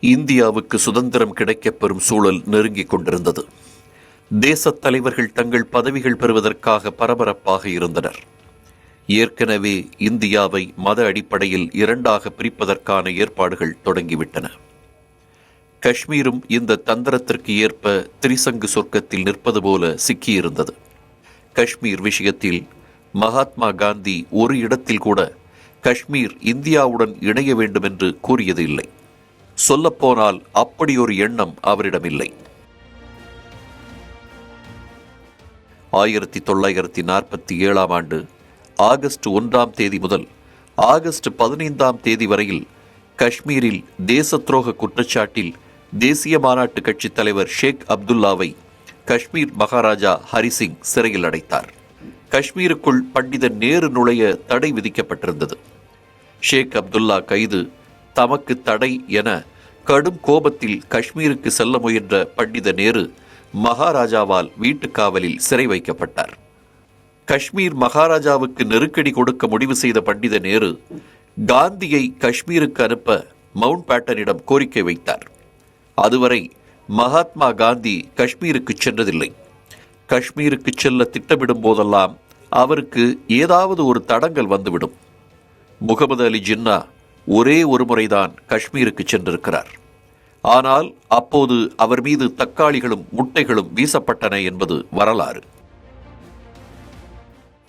இந்தியாவுக்கு சுதந்திரம் கிடைக்கப்பெறும் சூழல் நெருங்கிக் கொண்டிருந்தது. தேசத் தலைவர்கள் தங்கள் பதவிகள் பெறுவதற்காக பரபரப்பாக இருந்தனர். ஏற்கனவே இந்தியாவை மத அடிப்படையில் இரண்டாக பிரிப்பதற்கான ஏற்பாடுகள் தொடங்கிவிட்டன. காஷ்மீரும் இந்த தந்திரத்திற்கு ஏற்ப திரிசங்கு சொர்க்கத்தில் நிற்பது போல சிக்கியிருந்தது. காஷ்மீர் விஷயத்தில் மகாத்மா காந்தி ஒரு இடத்தில் கூட காஷ்மீர் இந்தியாவுடன் இணைய வேண்டும் என்று கூறியது இல்லை சொல்லப்போனால் அப்படி ஒரு எண்ணம் அவரிடமில்லை. ஆயிரத்தி தொள்ளாயிரத்தி நாற்பத்தி ஏழாம் ஆண்டு ஆகஸ்ட் ஒன்றாம் தேதி முதல் ஆகஸ்ட் பதினைந்தாம் தேதி வரையில் காஷ்மீரில் தேச துரோக குற்றச்சாட்டில் தேசிய மாநாட்டு கட்சித் தலைவர் ஷேக் அப்துல்லாவை காஷ்மீர் மகாராஜா ஹரிசிங் சிறையில் அடைத்தார். காஷ்மீருக்குள் பண்டித நேரு நுழைய தடை விதிக்கப்பட்டிருந்தது. ஷேக் அப்துல்லா கைது தமக்கு தடை என கடும் கோபத்தில் காஷ்மீருக்கு செல்ல முயன்ற பண்டித நேரு மகாராஜாவால் வீட்டுக் காவலில் சிறை வைக்கப்பட்டார். காஷ்மீர் மகாராஜாவுக்கு நெருக்கடி கொடுக்க முடிவு செய்த பண்டித நேரு காந்தியை காஷ்மீருக்கு அனுப்ப மவுண்ட் பேட்டனிடம் கோரிக்கை வைத்தார். அதுவரை மகாத்மா காந்தி காஷ்மீருக்கு சென்றதில்லை. காஷ்மீருக்கு செல்ல திட்டமிடும் போதெல்லாம் அவருக்கு ஏதாவது ஒரு தடங்கல் வந்துவிடும். முகமது அலி ஜின்னா ஒரே ஒரு முறைதான் காஷ்மீருக்கு சென்றிருக்கிறார். ஆனால் அப்போது அவர் மீது தக்காளிகளும் முட்டைகளும் வீசப்பட்டன என்பது வரலாறு.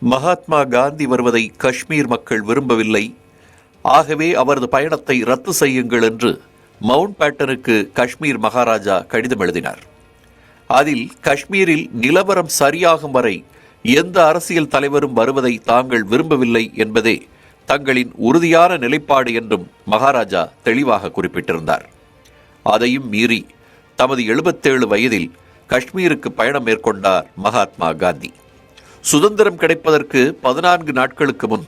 மகாத்மா காந்தி வருவதை காஷ்மீர் மக்கள் விரும்பவில்லை. ஆகவே அவரது பயணத்தை ரத்து செய்யுங்கள் என்று மவுண்ட் பேட்டனுக்கு காஷ்மீர் மகாராஜா கடிதம் எழுதினார். அதில் காஷ்மீரில் நிலவரம் சரியாகும் வரை எந்த அரசியல் தலைவரும் வருவதை தாங்கள் விரும்பவில்லை என்பதே தங்களின் உறுதியான நிலைப்பாடு என்றும் மகாராஜா தெளிவாக குறிப்பிட்டிருந்தார். அதையும் மீறி தமது எழுபத்தேழு வயதில் காஷ்மீருக்கு பயணம் மேற்கொண்டார் மகாத்மா காந்தி. சுதந்திரம் கிடைப்பதற்கு பதினான்கு நாட்களுக்கு முன்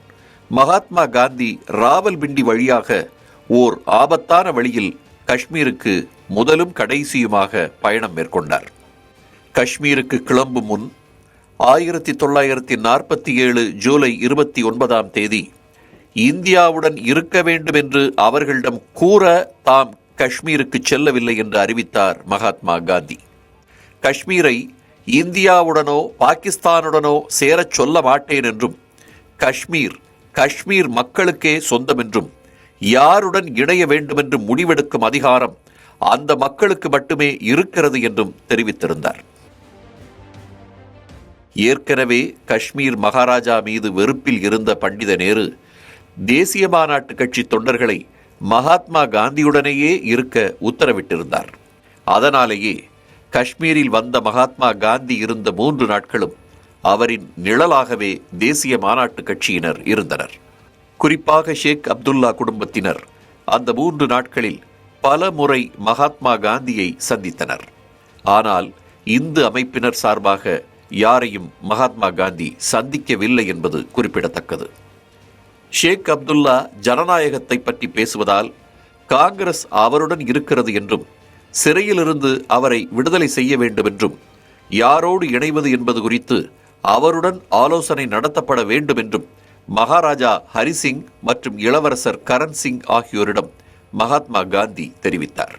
மகாத்மா காந்தி ராவல்பிண்டி வழியாக ஓர் ஆபத்தான வழியில் காஷ்மீருக்கு முதலும் கடைசியுமாக பயணம் மேற்கொண்டார். காஷ்மீருக்கு கிளம்பும் முன் ஆயிரத்தி தொள்ளாயிரத்தி நாற்பத்தி ஏழு ஜூலை இருபத்தி ஒன்பதாம் தேதி இந்தியாவுடன் இருக்க வேண்டும் என்று அவர்களிடம் கூற தாம் காஷ்மீருக்கு செல்லவில்லை என்று அறிவித்தார் மகாத்மா காந்தி. காஷ்மீரை இந்தியாவுடனோ பாகிஸ்தானுடனோ சேரச் சொல்ல மாட்டேன் என்றும் காஷ்மீர் காஷ்மீர் மக்களுக்கே சொந்தம் என்றும் யாருடன் இணைய வேண்டுமென்று முடிவெடுக்கும் அதிகாரம் அந்த மக்களுக்கு மட்டுமே இருக்கிறது என்றும் தெரிவித்திருந்தார். ஏற்கனவே காஷ்மீர் மகாராஜா மீது வெறுப்பில் இருந்த பண்டித நேரு தேசிய மாநாட்டு கட்சி தொண்டர்களை மகாத்மா காந்தியுடனேயே இருக்க உத்தரவிட்டிருந்தார். அதனாலேயே காஷ்மீரில் வந்த மகாத்மா காந்தி இருந்த மூன்று நாட்களும் அவரின் நிழலாகவே தேசிய மாநாட்டு கட்சியினர் இருந்தனர். குறிப்பாக ஷேக் அப்துல்லா குடும்பத்தினர் அந்த மூன்று நாட்களில் பல முறை மகாத்மா காந்தியை சந்தித்தனர். ஆனால் இந்து அமைப்பினர் சார்பாக யாரையும் மகாத்மா காந்தி சந்திக்கவில்லை என்பது குறிப்பிடத்தக்கது. ஷேக் அப்துல்லா ஜனநாயகத்தை பற்றி பேசுவதால் காங்கிரஸ் அவருடன் இருக்கிறது என்றும் சிறையிலிருந்து அவரை விடுதலை செய்ய வேண்டும் என்றும் யாரோடு இணைவது என்பது குறித்து அவருடன் ஆலோசனை நடத்தப்பட வேண்டும் என்றும் மகாராஜா ஹரிசிங் மற்றும் இளவரசர் கரண் சிங் ஆகியோரிடம் மகாத்மா காந்தி தெரிவித்தார்.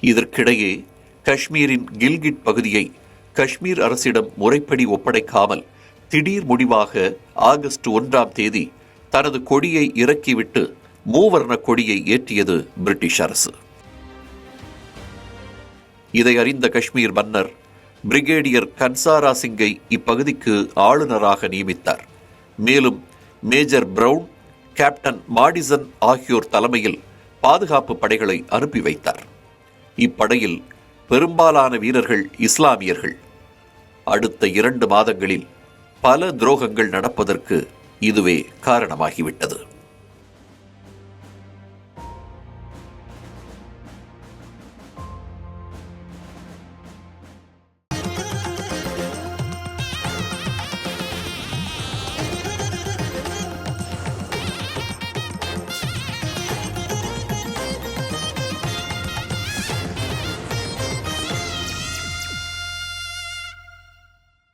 இதற்கிடையே காஷ்மீரின் கில்கிட் பகுதியை காஷ்மீர் அரசிடம் முறைப்படி ஒப்படைக்காமல் திடீர் முடிவாக ஆகஸ்ட் ஒன்றாம் தேதி தனது கொடியை இறக்கிவிட்டு மூவர்ண கொடியை ஏற்றியது பிரிட்டிஷ் அரசு. இதை அறிந்த காஷ்மீர் மன்னர் பிரிகேடியர் கன்சாரா சிங்கை இப்பகுதிக்கு ஆளுநராக நியமித்தார். மேலும் மேஜர் பிரவுன் கேப்டன் மாடிசன் ஆகியோர் தலைமையில் பாதுகாப்பு படைகளை அனுப்பி வைத்தார். இப்படையில் பெரும்பாலான வீரர்கள் இஸ்லாமியர்கள். அடுத்த இரண்டு மாதங்களில் பல துரோகங்கள் நடப்பதற்கு இதுவே காரணமாகிவிட்டது.